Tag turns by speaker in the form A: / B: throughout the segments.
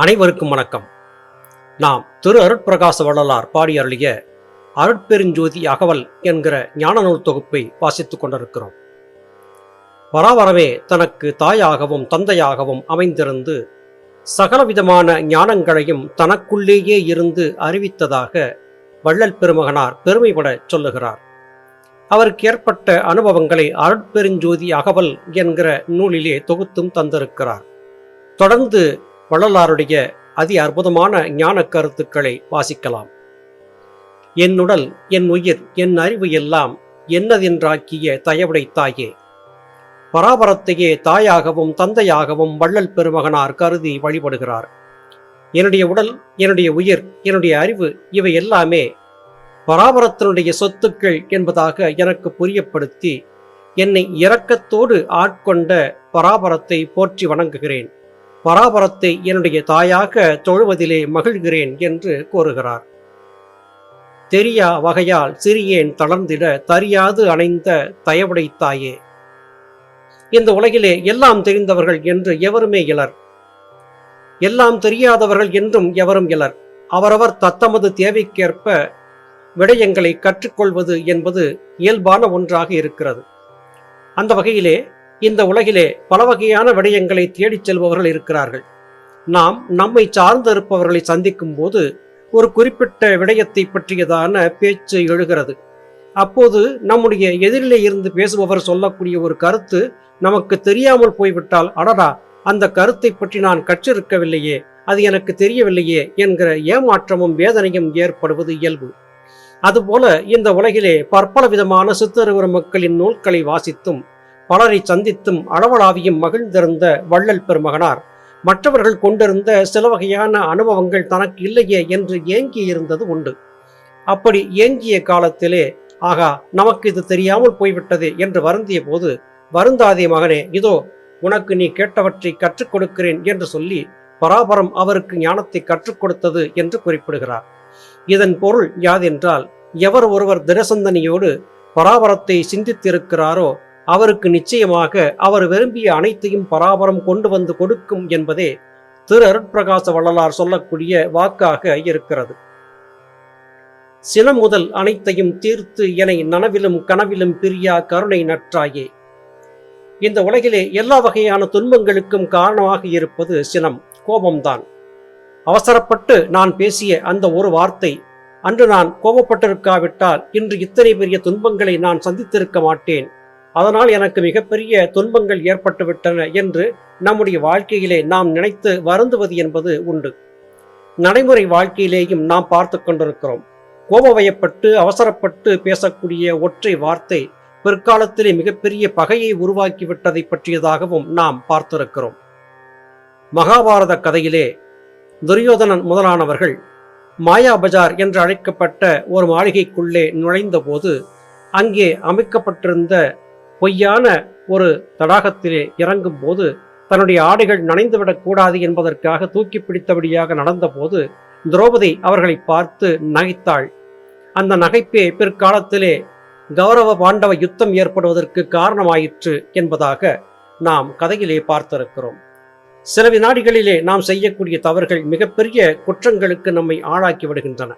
A: அனைவருக்கும் வணக்கம். நாம் திரு அருட்பிரகாச வள்ளலார் பாடி அருளிய அருட்பெருஞ்சோதி அகவல் என்கிற ஞான நூல் தொகுப்பை வாசித்துக் கொண்டிருக்கிறோம். வராவரவே தனக்கு தாயாகவும் தந்தையாகவும் அமைந்திருந்து சகலவிதமான ஞானங்களையும் தனக்குள்ளேயே இருந்து அறிவித்ததாக வள்ளல் பெருமகனார் பெருமைப்படச் சொல்லுகிறார். அவருக்கு ஏற்பட்ட அனுபவங்களை அருட்பெருஞ்சோதி அகவல் என்கிற நூலிலே தொகுத்தும் தந்திருக்கிறார். தொடர்ந்து வள்ளலாருடைய அதி அற்புதமான ஞான கருத்துக்களை வாசிக்கலாம் என்னுடல் என் உயிர் என் அறிவு எல்லாம் என்னதென்றாக்கிய தயவுடை தாயே. பராபரத்தையே தாயாகவும் தந்தையாகவும் வள்ளல் பெருமகனார் கருதி வழிபடுகிறார். என்னுடைய உடல் என்னுடைய உயிர் என்னுடைய அறிவு இவை எல்லாமே பராபரத்தினுடைய சொத்துக்கள் என்பதாக எனக்கு புரியப்படுத்தி என்னை இரக்கத்தோடு ஆட்கொண்ட பராபரத்தை போற்றி வணங்குகிறேன். பராபரத்தை என்னுடைய தாயாக தொழுவதிலே மகிழ்கிறேன் என்று கூறுகிறார். தெரியா வகையால் சிறியேன் தளர்ந்திட தரியாது அணைந்த தயவுடை தாயே. இந்த உலகிலே எல்லாம் தெரிந்தவர்கள் என்று எவருமே இலர். எல்லாம் தெரியாதவர்கள் என்றும் எவரும் இலர். அவரவர் தத்தமது தேவைக்கேற்ப விடயங்களை கற்றுக்கொள்வது என்பது இயல்பான ஒன்றாக இருக்கிறது. அந்த வகையிலே இந்த உலகிலே பல வகையான விடயங்களை தேடிச் செல்பவர்கள் இருக்கிறார்கள். நாம் நம்மை சார்ந்திருப்பவர்களை சந்திக்கும் போது ஒரு குறிப்பிட்ட விடயத்தை பற்றியதான பேச்சு எழுகிறது. அப்போது நம்முடைய எதிரிலே இருந்து பேசுபவர் சொல்லக்கூடிய ஒரு கருத்து நமக்கு தெரியாமல் போய்விட்டால் அடடா அந்த கருத்தை பற்றி நான் கற்றிருக்கவில்லையே அது எனக்கு தெரியவில்லையே என்கிற ஏமாற்றமும் வேதனையும் ஏற்படுவது இயல்பு. அதுபோல இந்த உலகிலே பற்பல விதமான சித்தருவர மக்களின் நூல்களை வாசித்தும் பலரை சந்தித்தும் அளவலாவியும் மகிழ்ந்திருந்த வள்ளல் பெருமகனார். மற்றவர்கள் கொண்டிருந்த சில வகையான அனுபவங்கள் தனக்கு இல்லையே என்று ஏங்கி இருந்தது உண்டு. அப்படி ஏங்கிய காலத்திலே ஆகா நமக்கு இது தெரியாமல் போய்விட்டது என்று வருந்திய போது வருந்தாதே மகனே இதோ உனக்கு நீ கேட்டவற்றை கற்றுக் கொடுக்கிறேன் என்று சொல்லி பராபரம் அவருக்கு ஞானத்தை கற்றுக் கொடுத்தது என்று குறிப்பிடுகிறார். இதன் பொருள் யாதென்றால் எவர் ஒருவர் தினசந்தனியோடு பராபரத்தை சிந்தித்திருக்கிறாரோ அவருக்கு நிச்சயமாக அவர் விரும்பிய அனைத்தையும் பராபரம் கொண்டு வந்து கொடுக்கும் என்பதே திரு அருட்பிரகாச வள்ளலார் சொல்லக்கூடிய வாக்காக இருக்கிறது. சினம் முதல் அனைத்தையும் தீர்த்து என நனவிலும் கனவிலும் பிரியா கருணை நற்றாயே. இந்த உலகிலே எல்லா வகையான துன்பங்களுக்கும் காரணமாக இருப்பது சினம் கோபம்தான். அவசரப்பட்டு நான் பேசிய அந்த ஒரு வார்த்தை அன்று நான் கோபப்பட்டிருக்காவிட்டால் இன்று இத்தனை பெரிய துன்பங்களை நான் சந்தித்திருக்க மாட்டேன். அதனால் எனக்கு மிகப்பெரிய துன்பங்கள் ஏற்பட்டுவிட்டன என்று நம்முடைய வாழ்க்கையிலே நாம் நினைத்து வருந்துவது என்பது உண்டு. நடைமுறை வாழ்க்கையிலேயும் நாம் பார்த்து கொண்டிருக்கிறோம். கோபவயப்பட்டு அவசரப்பட்டு பேசக்கூடிய ஒற்றை வார்த்தை பிற்காலத்திலே மிகப்பெரிய பகையை உருவாக்கிவிட்டதை பற்றியதாகவும் நாம் பார்த்திருக்கிறோம். மகாபாரத கதையிலே துரியோதனன் முதலானவர்கள் மாயாபஜார் என்று அழைக்கப்பட்ட ஒரு மாளிகைக்குள்ளே நுழைந்தபோது அங்கே அமைக்கப்பட்டிருந்த பொய்யான ஒரு தடாகத்திலே இறங்கும் போது தன்னுடைய ஆடைகள் நனைந்துவிடக் கூடாது என்பதற்காக தூக்கி பிடித்தபடியாக நடந்தபோது திரௌபதி அவர்களை பார்த்து நகைத்தாள். அந்த நகைப்பே பிற்காலத்திலே கௌரவ பாண்டவ யுத்தம் ஏற்படுவதற்கு காரணமாயிற்று என்பதாக நாம் கதையிலே பார்த்திருக்கிறோம். சில வினாடிகளிலே நாம் செய்யக்கூடிய தவறுகள் மிகப்பெரிய குற்றங்களுக்கு நம்மை ஆளாக்கி விடுகின்றன.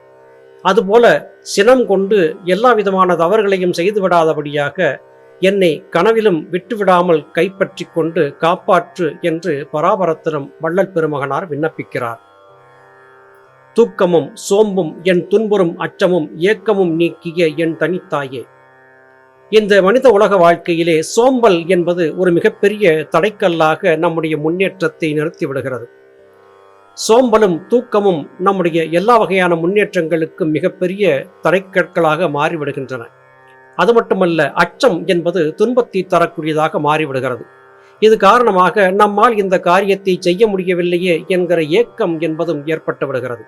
A: அதுபோல சினம் கொண்டு எல்லா விதமான தவறுகளையும் செய்துவிடாதபடியாக என்னை கனவிலும் விட்டுவிடாமல் கைப்பற்றி கொண்டு காப்பாற்று என்று பராபரத்தினம் வள்ளல் பெருமகனார் விண்ணப்பிக்கிறார். தூக்கமும் சோம்பும் என் துன்புறும் அச்சமும் ஏக்கமும் நீக்கிய என் தனித்தாயே. இந்த மனித உலக வாழ்க்கையிலே சோம்பல் என்பது ஒரு மிகப்பெரிய தடைக்கல்லாக நம்முடைய முன்னேற்றத்தை நிறுத்திவிடுகிறது. சோம்பலும் தூக்கமும் நம்முடைய எல்லா வகையான முன்னேற்றங்களுக்கும் மிகப்பெரிய தடைக்கற்களாக மாறிவிடுகின்றன. அது மட்டுமல்ல அச்சம் என்பது துன்பத்தை தரக்கூடியதாக மாறிவிடுகிறது. இது காரணமாக நம்மால் இந்த காரியத்தை செய்ய முடியவில்லையே என்கிற ஏக்கம் என்பதும் ஏற்பட்டு விடுகிறது.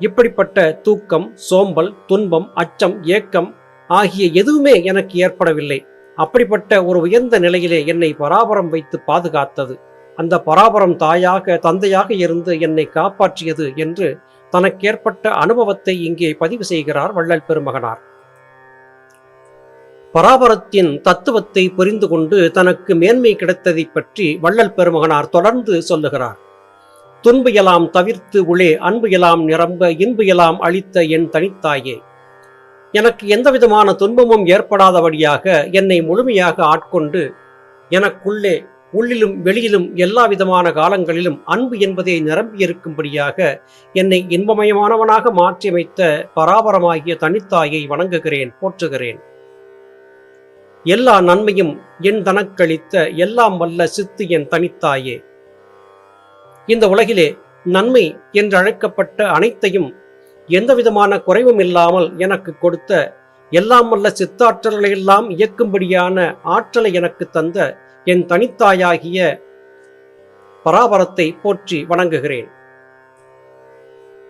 A: இப்படிப்பட்ட தூக்கம் சோம்பல் துன்பம் அச்சம் ஏக்கம் ஆகிய எதுவுமே எனக்கு ஏற்படவில்லை. அப்படிப்பட்ட ஒரு உயர்ந்த நிலையிலே என்னை பராபரம் வைத்து பாதுகாத்தது. அந்த பராபரம் தாயாக தந்தையாக இருந்து என்னை காப்பாற்றியது என்று தனக்கேற்பட்ட அனுபவத்தை இங்கே பதிவு செய்கிறார் வள்ளல் பெருமகனார். பராபரத்தின் தத்துவத்தை புரிந்து கொண்டு தனக்கு மேன்மை கிடைத்ததை பற்றி வள்ளல் பெருமகனார் தொடர்ந்து சொல்லுகிறார். துன்பு எல்லாம் தவிர்த்து உளே அன்பு எல்லாம் நிரம்ப இன்பு எல்லாம் அளித்த என் தனித்தாயே. எனக்கு எந்தவிதமான துன்பமும் ஏற்படாதபடியாக என்னை முழுமையாக ஆட்கொண்டு எனக்குள்ளே உள்ளிலும் வெளியிலும் எல்லா விதமான காலங்களிலும் அன்பு என்பதை நிரம்பியிருக்கும்படியாக என்னை இன்பமயமானவனாக மாற்றியமைத்த பராபரமாகிய தனித்தாயை வணங்குகிறேன் போற்றுகிறேன். எல்லா நன்மையும் என் தனக்களித்த எல்லாம் வல்ல சித்து என் தனித்தாயே. இந்த உலகிலே நன்மை என்று அழைக்கப்பட்ட அனைத்தையும் எந்தவிதமான குறைவும் இல்லாமல் எனக்கு கொடுத்த எல்லாம் வல்ல சித்தாற்றல்களை எல்லாம் இயக்கும்படியான ஆற்றலை எனக்கு தந்த என் தனித்தாயாகிய பராபரத்தை போற்றி வணங்குகிறேன்.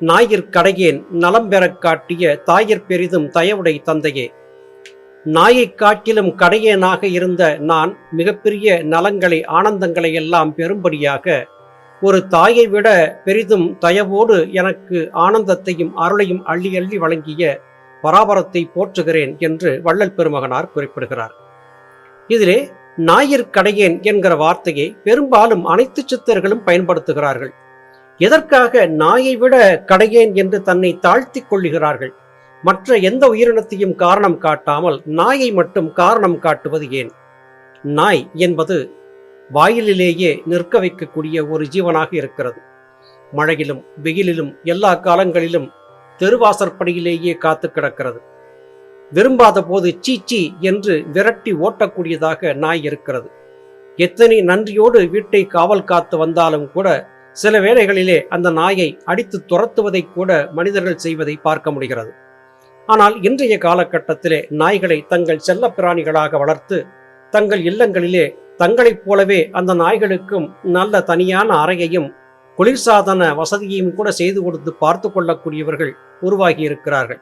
A: நாயிற்கடையேன் நலம் பெறக் காட்டிய தாயிற் பெரிதும் தயவுடை தந்தையே. நாயைக் காட்டிலும் கடையேனாக இருந்த நான் மிகப்பெரிய நலங்களை ஆனந்தங்களை எல்லாம் பெறும்படியாக ஒரு தாயை விட பெரிதும் தயவோடு எனக்கு ஆனந்தத்தையும் அருளையும் அள்ளி அள்ளி வழங்கிய பராபரத்தை போற்றுகிறேன் என்று வள்ளல் பெருமகனார் குறிப்பிடுகிறார். இதிலே ஞாயிற்கடையேன் என்கிற வார்த்தையை பெரும்பாலும் அனைத்து சித்தர்களும் பயன்படுத்துகிறார்கள். எதற்காக நாயை விட கடையேன் என்று தன்னை தாழ்த்திக் கொள்ளுகிறார்கள்? மற்ற எந்த உயிரினத்தையும் காரணம் காட்டாமல் நாயை மட்டும் காரணம் காட்டுவது ஏன்? நாய் என்பது வாயிலிலேயே நிற்க வைக்கக்கூடிய ஒரு ஜீவனாக இருக்கிறது. மழையிலும் வெயிலிலும் எல்லா காலங்களிலும் தெருவாசற்படியிலேயே காத்து கிடக்கிறது. விரும்பாத போது சீச்சி என்று விரட்டி ஓட்டக்கூடியதாக நாய் இருக்கிறது. எத்தனை நன்றியோடு வீட்டை காவல் காத்து வந்தாலும் கூட சில வேளைகளிலே அந்த நாயை அடித்து துரத்துவதை கூட மனிதர்கள் செய்வதை பார்க்க முடிகிறது. ஆனால் இன்றைய காலகட்டத்திலே நாய்களை தங்கள் செல்ல பிராணிகளாக வளர்த்து தங்கள் இல்லங்களிலே தங்களைப் போலவே அந்த நாய்களுக்கும் நல்ல தனியான அறையையும் குளிர்சாதன வசதியையும் கூட செய்து கொடுத்து பார்த்து கொள்ளக்கூடியவர்கள் உருவாகி இருக்கிறார்கள்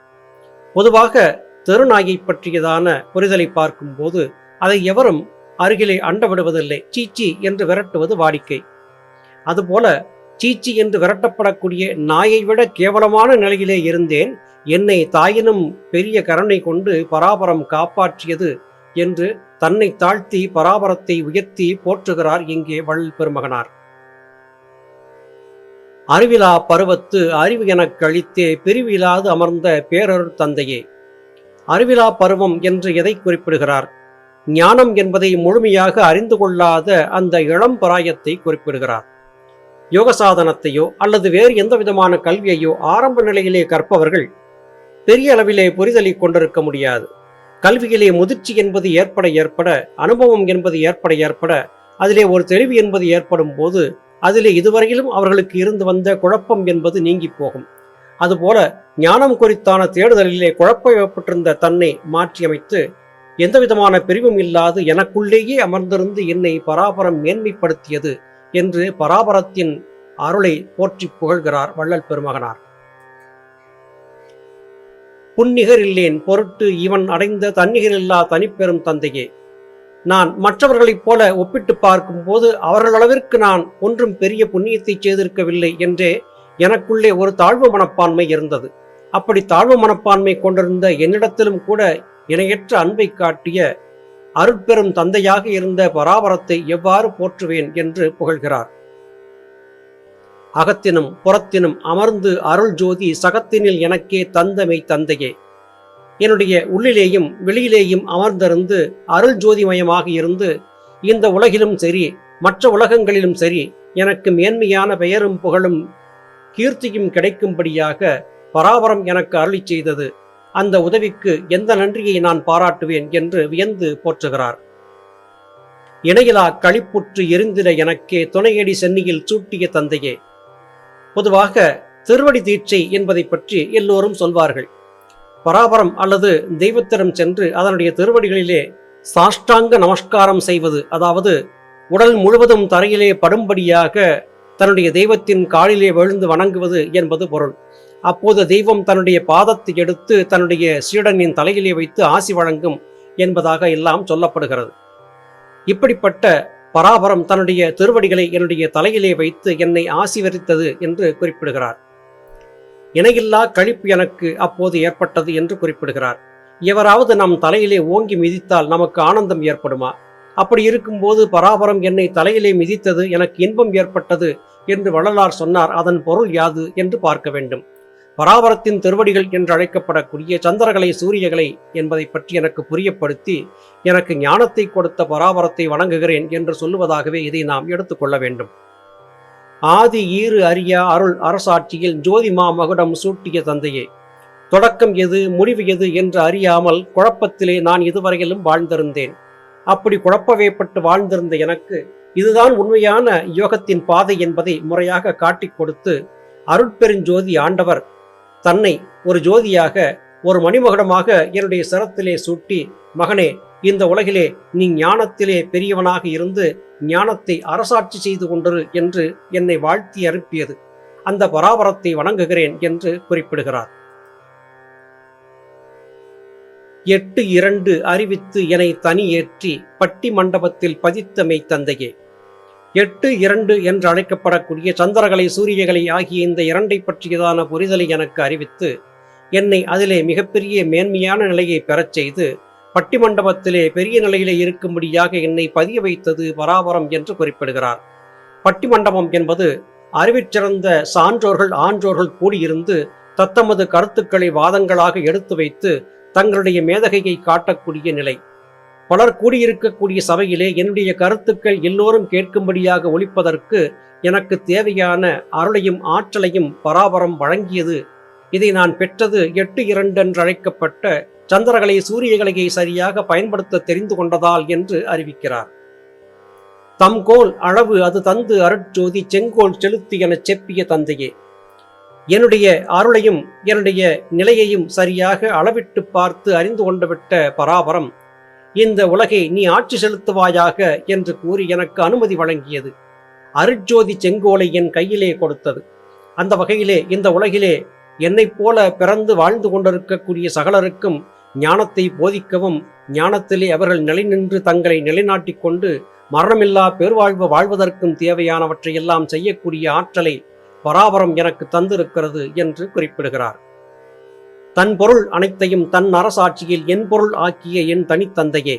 A: பொதுவாக தெருநாயை பற்றியதான புரிதலை பார்க்கும்போது அதை எவரும் அருகிலே அண்ட விடுவதில்லை சீச்சி என்று விரட்டுவது வாடிக்கை. அதுபோல சீச்சி என்று விரட்டப்படக்கூடிய நாயை விட கேவலமான நிலையிலே இருந்தேன். என்னை தாயினும் பெரிய கருணை கொண்டு பராபரம் காப்பாற்றியது என்று தன்னை தாழ்த்தி பராபரத்தை உயர்த்தி போற்றுகிறார் இங்கே வள்ளல் பெருமகனார் அறிவிலா பருவத்து அறிவு எனக் கழித்தே பிரிவிலாது அமர்ந்த பேரருள் தந்தையே. அறிவிலா பருவம் என்று எதை குறிப்பிடுகிறார்? ஞானம் என்பதை முழுமையாக அறிந்து கொள்ளாத அந்த இளம் பராயத்தை குறிப்பிடுகிறார். யோக சாதனத்தையோ அல்லது வேறு எந்த விதமான கல்வியையோ ஆரம்ப நிலையிலே கற்பவர்கள் பெரிய அளவிலே புரிதலை கொண்டிருக்க முடியாது. கல்வியிலே முதிர்ச்சி என்பது ஏற்பட ஏற்பட அனுபவம் என்பது ஏற்பட ஏற்பட அதிலே ஒரு தெளிவு என்பது ஏற்படும் போது அதிலே இதுவரையிலும் அவர்களுக்கு இருந்து வந்த குழப்பம் என்பது நீங்கி போகும். அதுபோல ஞானம் குறித்தான தேடுதலிலே குழப்பம் ஏற்பட்டிருந்த தன்னை மாற்றியமைத்து எந்த விதமான பிரிவும் இல்லாது எனக்குள்ளேயே அமர்ந்திருந்து என்னை பராபரம் மேன்மைப்படுத்தியது என்று பராபரத்தின் அருளை போற்றி புகழ்கிறார் வள்ளல் பெருமகனார். புன்னிகர் இல்லேன் பொருட்டு இவன் அடைந்த தன்னிகரில்லா தனிப்பெரும் தந்தையே. நான் மற்றவர்களைப் போல ஒப்பிட்டு பார்க்கும்போது அவர்களளவிற்கு நான் ஒன்றும் பெரிய புண்ணியத்தை செய்திருக்கவில்லை என்றே எனக்குள்ளே ஒரு தாழ்வு மனப்பான்மை இருந்தது. அப்படி தாழ்வு மனப்பான்மை கொண்டிருந்த என்னிடத்திலும் கூட இணையற்ற அன்பை காட்டிய அருட்பெரும் தந்தையாக இருந்த பராபரத்தை எவ்வாறு போற்றுவேன் என்று புகழ்கிறார். அகத்தினும் புறத்தினும் அமர்ந்து அருள் ஜோதி சகத்தினில் எனக்கே தந்தமை தந்தையே. என்னுடைய உள்ளிலேயும் வெளியிலேயும் அமர்ந்திருந்து அருள் ஜோதிமயமாக இருந்து இந்த உலகிலும் சரி மற்ற உலகங்களிலும் சரி எனக்கு மேன்மையான பெயரும் புகழும் கீர்த்தியும் கிடைக்கும்படியாக பராபரம் எனக்கு அருளி செய்தது. அந்த உதவிக்கு எந்த நன்றியை நான் பாராட்டுவேன் என்று வியந்து போற்றுகிறார். இணையிலா களிப்புற்று எரிந்திட எனக்கே துணையடி சென்னியில் சூட்டிய தந்தையே. பொதுவாக திருவடி தீட்சை என்பதை பற்றி எல்லோரும் சொல்வார்கள். பராபரம் அல்லது தெய்வத்திடம் சென்று அதனுடைய திருவடிகளிலே சாஷ்டாங்க நமஸ்காரம் செய்வது அதாவது உடல் முழுவதும் தரையிலே படும்படியாக தன்னுடைய தெய்வத்தின் காலிலே விழுந்து வணங்குவது என்பது பொருள். அப்போது தெய்வம் தன்னுடைய பாதத்தை எடுத்து தன்னுடைய சீடனின் தலையிலே வைத்து ஆசி வழங்கும் என்பதாக எல்லாம் சொல்லப்படுகிறது. இப்படிப்பட்ட பராபரம் தன்னுடைய திருவடிகளை என்னுடைய தலையிலே வைத்து என்னை ஆசிவரித்தது என்று குறிப்பிடுகிறார். இணையில்லா கழிப்பு எனக்கு அப்போது ஏற்பட்டது என்று குறிப்பிடுகிறார். எவராவது நம் தலையிலே ஓங்கி மிதித்தால் நமக்கு ஆனந்தம் ஏற்படுமா? அப்படி இருக்கும்போது பராபரம் என்னை தலையிலே மிதித்தது எனக்கு இன்பம் ஏற்பட்டது என்று வள்ளலார் சொன்னார். அதன் பொருள் யாது என்று பார்க்க வேண்டும். பராபரத்தின் திருவடிகள் என்று அழைக்கப்படக்கூடிய சந்திரகலை சூரியகலை என்பதை பற்றி எனக்கு புரியப்படுத்தி எனக்கு ஞானத்தை கொடுத்த பராபரத்தை வணங்குகிறேன் என்று சொல்லுவதாகவே இதை நாம் எடுத்துக்கொள்ள வேண்டும். ஆதி ஈறு அரிய அருள் அரசாட்சியில் ஜோதிமா மகுடம் சூட்டிய தந்தையே தொடக்கம் எது முடிவு எது என்று அறியாமல் குழப்பத்திலே நான் இதுவரையிலும் வாழ்ந்திருந்தேன். அப்படி குழப்பவேப்பட்டு வாழ்ந்திருந்த எனக்கு இதுதான் உண்மையான யோகத்தின் பாதை என்பதை முறையாக காட்டிக் கொடுத்து அருட்பெருஞ்சோதி ஆண்டவர் தன்னை ஒரு ஜோதியாக ஒரு மணிமகுடமாக என்னுடைய சரத்திலே சூட்டி மகனே இந்த உலகிலே நீ ஞானத்திலே பெரியவனாக இருந்து ஞானத்தை அரசாட்சி செய்து கொண்டிரு என்று என்னை வாழ்த்தி அனுப்பியது. அந்த பராபரத்தை வணங்குகிறேன் என்று குறிப்பிடுகிறார். எட்டு இரண்டு அறிவித்து என்னை தனி ஏற்றி பட்டி மண்டபத்தில் பதித்தமை தந்தையே. எட்டு இரண்டு என்று அழைக்கப்படக்கூடிய சந்திரகலை சூரியகலை ஆகிய இந்த இரண்டை பற்றியதான புரிதலை எனக்கு அறிவித்து என்னை அதிலே மிகப்பெரிய மேன்மையான நிலையை பெறச் செய்து பட்டிமண்டபத்திலே பெரிய நிலையிலே இருக்கும்படியாக என்னை பதிய வைத்தது பராபரம் என்று குறிப்பிடுகிறார். பட்டிமண்டபம் என்பது அறிவிச்சிறந்த சான்றோர்கள் ஆன்றோர்கள் கூடியிருந்து தத்தமது கருத்துக்களை வாதங்களாக எடுத்து வைத்து தங்களுடைய மேதகையை காட்டக்கூடிய நிலை. பலர் கூடியிருக்கக்கூடிய சபையிலே என்னுடைய கருத்துக்கள் எல்லோரும் கேட்கும்படியாக ஒழிப்பதற்கு எனக்கு தேவையான அருளையும் ஆற்றலையும் பராபரம் வழங்கியது. இதை நான் பெற்றது எட்டு இரண்டு என்று அழைக்கப்பட்ட சந்திரகலை சூரியகலையை சரியாக பயன்படுத்த தெரிந்து கொண்டதால் என்று அறிவிக்கிறார். தம் கோல் அளவு அது தந்து அருட்சோதி செங்கோல் செலுத்தி எனச் செப்பிய தந்தையே. என்னுடைய அருளையும் என்னுடைய நிலையையும் சரியாக அளவிட்டு பார்த்து அறிந்து கொண்டுவிட்ட பராபரம் இந்த உலகை நீ ஆட்சி செலுத்துவாயாக என்று கூறி எனக்கு அனுமதி வழங்கியது. அருட்ஜோதி செங்கோலை என் கையிலே கொடுத்தது. அந்த வகையிலே இந்த உலகிலே என்னைப் போல பிறந்து வாழ்ந்து கொண்டிருக்கக்கூடிய சகலருக்கும் ஞானத்தை போதிக்கவும் ஞானத்திலே அவர்கள் நிலை நின்று தங்களை நிலைநாட்டிக் கொண்டு மரணமில்லா பெருவாழ்வு வாழ்வதற்கும் தேவையானவற்றையெல்லாம் செய்யக்கூடிய ஆற்றலை பராபரம் எனக்கு தந்திருக்கிறது என்று குறிப்பிடுகிறார். தன் பொருள் அனைத்தையும் தன் அரசாட்சியில் என் பொருள் ஆக்கிய என் தனித்தந்தையே.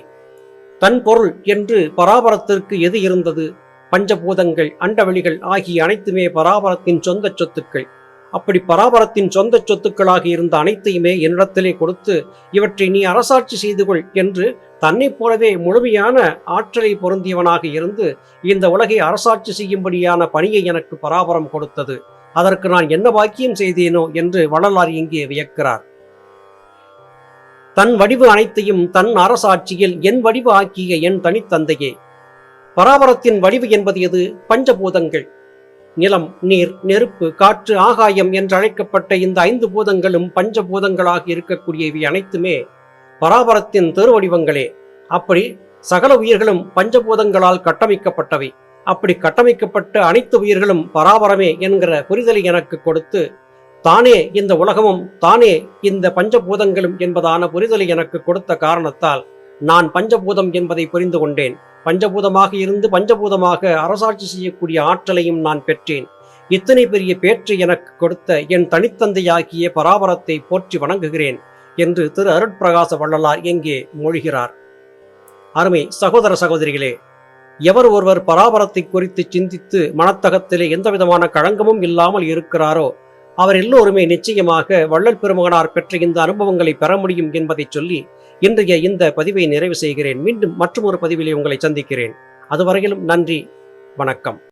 A: தன் பொருள் என்று பராபரத்திற்கு எது இருந்தது? பஞ்சபூதங்கள் அண்டவெளிகள் ஆகிய அனைத்துமே பராபரத்தின் சொந்த சொத்துக்கள். அப்படி பராபரத்தின் சொந்த சொத்துக்களாக இருந்த அனைத்தையுமே என்னிடத்திலே கொடுத்து இவற்றை நீ அரசாட்சி செய்து கொள் என்று தன்னைப் போலவே முழுமையான ஆற்றலை பொருந்தியவனாக இருந்து இந்த உலகை அரசாட்சி செய்யும்படியான பணியை எனக்கு பராபரம் கொடுத்தது. அதற்கு நான் என்ன பாக்கியம் செய்தேனோ என்று வள்ளலார் இங்கே வியக்கிறார். தன் வடிவு அனைத்தையும் தன் அரசாட்சியில் என் வடிவு ஆக்கிய என் தனித்தந்தையே. பராபரத்தின் வடிவு என்பது எது? பஞ்சபூதங்கள். நிலம் நீர் நெருப்பு காற்று ஆகாயம் என்று அழைக்கப்பட்ட இந்த ஐந்து பூதங்களும் பஞ்சபூதங்களாக இருக்கக்கூடியவை அனைத்துமே பராபரத்தின் திருவடிவங்களே. அப்படி சகல உயிர்களும் பஞ்சபூதங்களால் கட்டமைக்கப்பட்டவை. அப்படி கட்டமைக்கப்பட்ட அனைத்து உயிர்களும் பராபரமே என்கிற புரிதலை எனக்கு கொடுத்து தானே இந்த உலகமும் தானே இந்த பஞ்சபூதங்களும் என்பதான புரிதலை எனக்கு கொடுத்த காரணத்தால் நான் பஞ்சபூதம் என்பதை புரிந்து கொண்டேன். பஞ்சபூதமாக இருந்து பஞ்சபூதமாக அரசாட்சி செய்யக்கூடிய ஆற்றலையும் நான் பெற்றேன். இத்தனை பெரிய பேற்று எனக்கு கொடுத்த என் தனித்தந்தையாகிய பராபரத்தை போற்றி வணங்குகிறேன் என்று திரு அருட்பிரகாச வள்ளலார் எங்கே மொழிகிறார். அருமை சகோதர சகோதரிகளே எவர் ஒருவர் பராபரத்தை குறித்து சிந்தித்து மனத்தகத்திலே எந்தவிதமான களங்கமும் இல்லாமல் இருக்கிறாரோ அவர் எல்லோருமே நிச்சயமாக வள்ளல் பெருமகனார் பெற்ற இந்த அனுபவங்களை பெற முடியும் என்பதை சொல்லி இன்றைய இந்த பதிவை நிறைவு செய்கிறேன். மீண்டும் மற்றும் ஒரு பதிவிலே உங்களை சந்திக்கிறேன். அதுவரையிலும் நன்றி வணக்கம்.